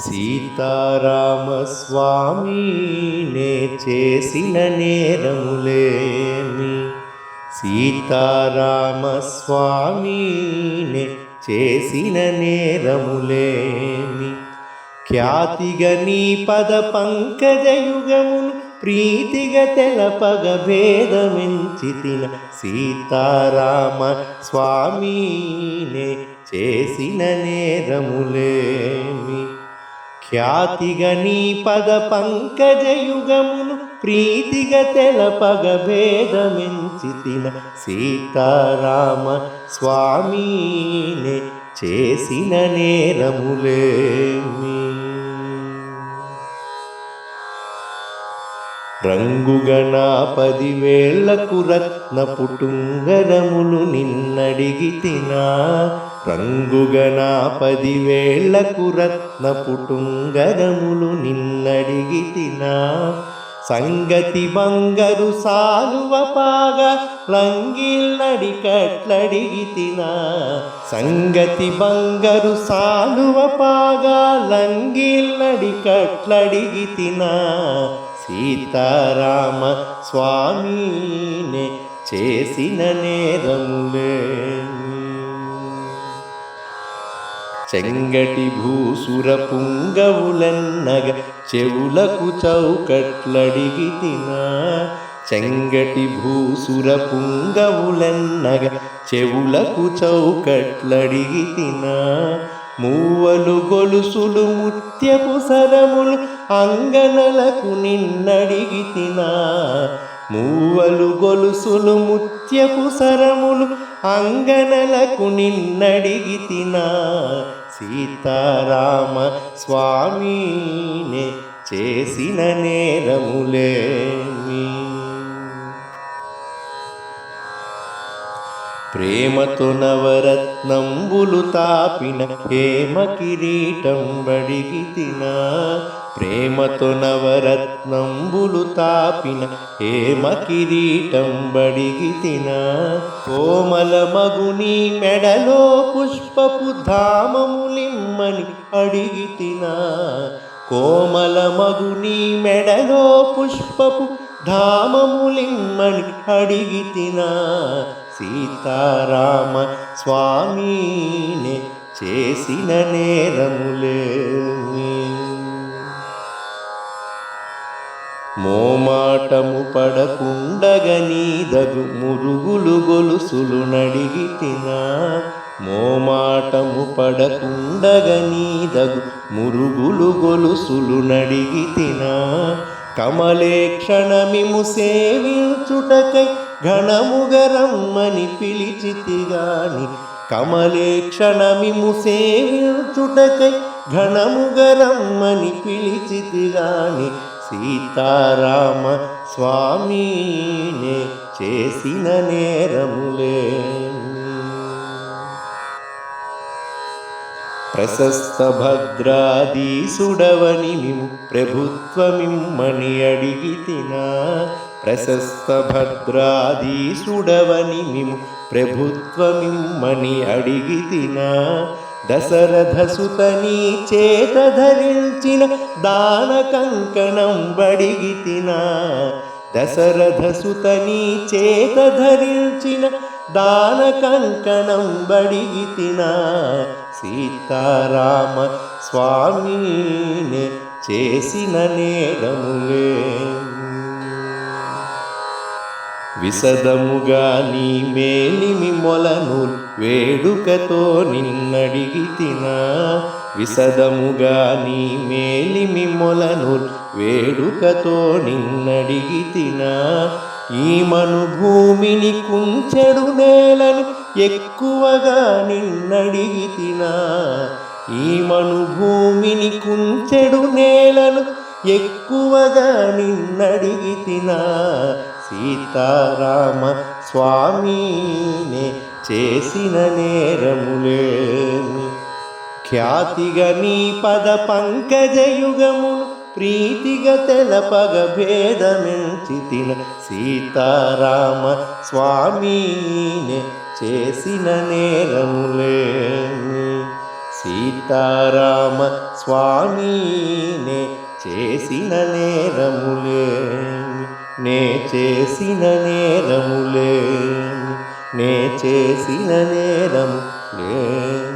సీతారామస్వామి నే చేసిన నేరములేమి? సీతారామస్వామి నే చేసిన నేరములేమి? ఖ్యాతిగా నీ పద పంకజయుగమును ప్రీతిగా తెలపగ భేదమించితిన సీతారామ స్వామీనే చేసిన నేరములే ఖ్యాతిగా నీ పద పంకజయుగమును ప్రీతిగా తెలపగ భేదమించితిన సీతారామ స్వామినే చేసిన నేరములేమి. రంగుగణ పదివేళ్ళకు రత్న పుటుంగరములు నిన్నడిగి తినా రంగుగనా పదివేళ్ళకు రత్న పుటుంగరములు నిన్నడిగి తినా. సంగతి బంగరు సాలువ పాగా లంగిల్లడి కట్లడిగి తినా. సంగతి బంగరు సాలువ పాగా లంగిల్లడి కట్లడిగి తినా. సీతారామ స్వామినే చేసిన నేరములే. చెంగటి భూసుర పుంగవులన్నగ చెవులకు చౌకట్లడిగి తినా. చెంగటి భూసుర పుంగవులన్నగ చెవులకు చౌకట్లడిగి తినా. మూవలు గొలుసులు ముత్యపు సరములు అంగనలకు నిన్నడిగి తినా. మూవలు గొలుసులు ముత్యపు సరములు అంగనలకు నిన్నడిగి తినా సీతారామ స్వామినే చేసిన నేరములేమి ప్రేమతో నవరత్నంబులు తాపిన హేమ కిరీటం బడిగి తినా ప్రేమతో నవరత్నంబులు తాపిన హేమ కిరీటం బడిగి తినా కోమల మగుని మెడలో పుష్పపు ధామములిమ్మని అడిగి తినా కోమల మగుని మెడలో పుష్పపు ధామములిమ్మని అడిగి తినా సీతారామ స్వామీనే చేసిన నేరములే మోమాటము పడకుండగనీదగు మురుగులు గొలుసులు నడిగి తినా. మోమాటము పడకుండగనీదగు మురుగులు గొలుసులు నడిగి తినా. కమలే క్షణమిము సేవించుటకై ఘనముగరమ్మని పిలిచితిగాని. కమలే క్షణమిము సేవించుటకై ఘనముగరమ్మని పిలిచితిగాని. సీతారామ స్వామినే చేసిన నేరములే. ప్రశస్త భద్రాదీసుడవని మిము ప్రభుత్వమిమ్మని అడిగి తినా ప్రశస్త భద్రాదీసుడవని మిము ప్రభుత్వమిమ్మని అడిగి తినా దశరథ సుతని చేత ధరించిన దాన కంకణం బడిగితిన. దశరథ సుతని చేత ధరించిన దాన కంకణం బడిగితిన. సీతారామ స్వామిని చేసిన నేరములే. విసదముగా నీ మేలిమి మొలను వేడుకతో నిన్నడిగి తినా. విశదముగా నీ మేలిమి మొలను వేడుకతో నిన్నడిగి తినా. ఈ మనుభూమిని కుంచెడు నేలను ఎక్కువగా నిన్నడిగి తినా. ఈ మనుభూమిని కుంచెడు నేలను ఎక్కువగా నిన్నడిగితినా సీతారామ స్వామినే చేసిన నేరములేమి. ఖ్యాతిగా నీ పద పంకజయుగమును ప్రీతిగా తెలపగ భేదమించితిన సీతారామ స్వామినే చేసిన నేరములేమి. సీతారామ స్వామినే చేసిన నేరములే. నే చేసిన నేరములే. నే చేసిన నేరములే.